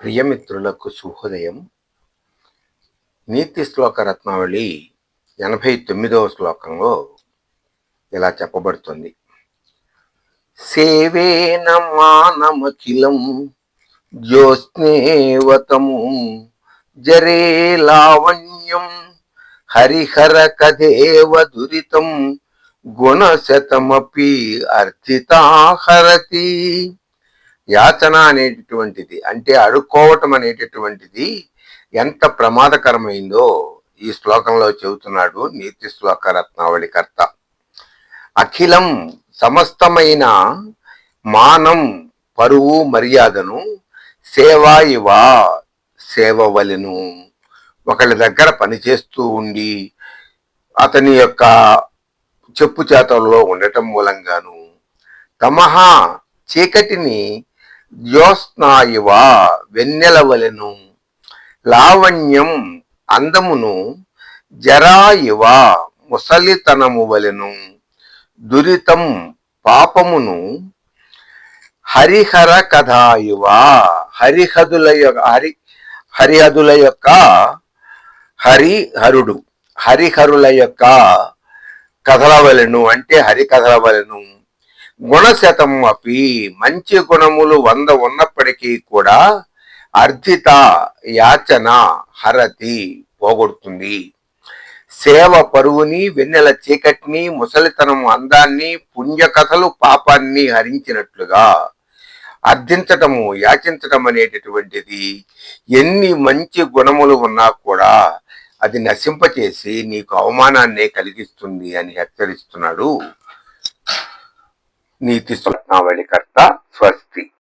ప్రియమిత్రులకు శుభోదయం నీతి శ్లోక రత్నావళి ఎనభై తొమ్మిదవ శ్లోకంలో ఇలా చెప్పబడుతుంది. సేవేన మానమఖిలం జ్యోత్స్నేవతము జరే లావణ్యం హరిహర కదేవ దురితం గుణశతమపి అర్థితాహరతి యాచన అనేటటువంటిది అంటే అడుక్కోవటం అనేటటువంటిది ఎంత ప్రమాదకరమైందో ఈ శ్లోకంలో చెబుతున్నాడు నీతి శ్లోక రత్నావళికర్త అఖిలం సమస్తమైన మానం పరువు మర్యాదను సేవా ఇవ సేవవలెను. ఒకళ్ళ దగ్గర పనిచేస్తూ ఉండి అతని యొక్క చెప్పు చేతల్లో ఉండటం మూలంగాను తమహా చీకటిని జ్యోత్స్నాయువ వెన్నెలవలెను లావణ్యం అందమును జరాయువ ముసలితనము వలెను దురితం పాపమును హరిహర కథాయువ హరిహదుల యొక్క హరి హరిహదుల యొక్క హరిహరుడు హరిహరుల యొక్క కథల వలెను అంటే హరి వలెను గుణశతం అపి మంచి గుణములు వంద ఉన్నప్పటికీ కూడా అర్జిత యాచన హరతి పోగొడుతుంది. సేవ పరువుని వెన్నెల చీకటిని ముసలితనం అందాన్ని పుణ్యకథలు పాపాన్ని హరించినట్లుగా అర్థించటము యాచించటం అనేటటువంటిది ఎన్ని మంచి గుణములు ఉన్నా కూడా అది నశింపచేసి నీకు అవమానాన్నే కలిగిస్తుంది అని హెచ్చరిస్తున్నాడు. నీతి నా స్వప్నావళికర్త స్వస్తి.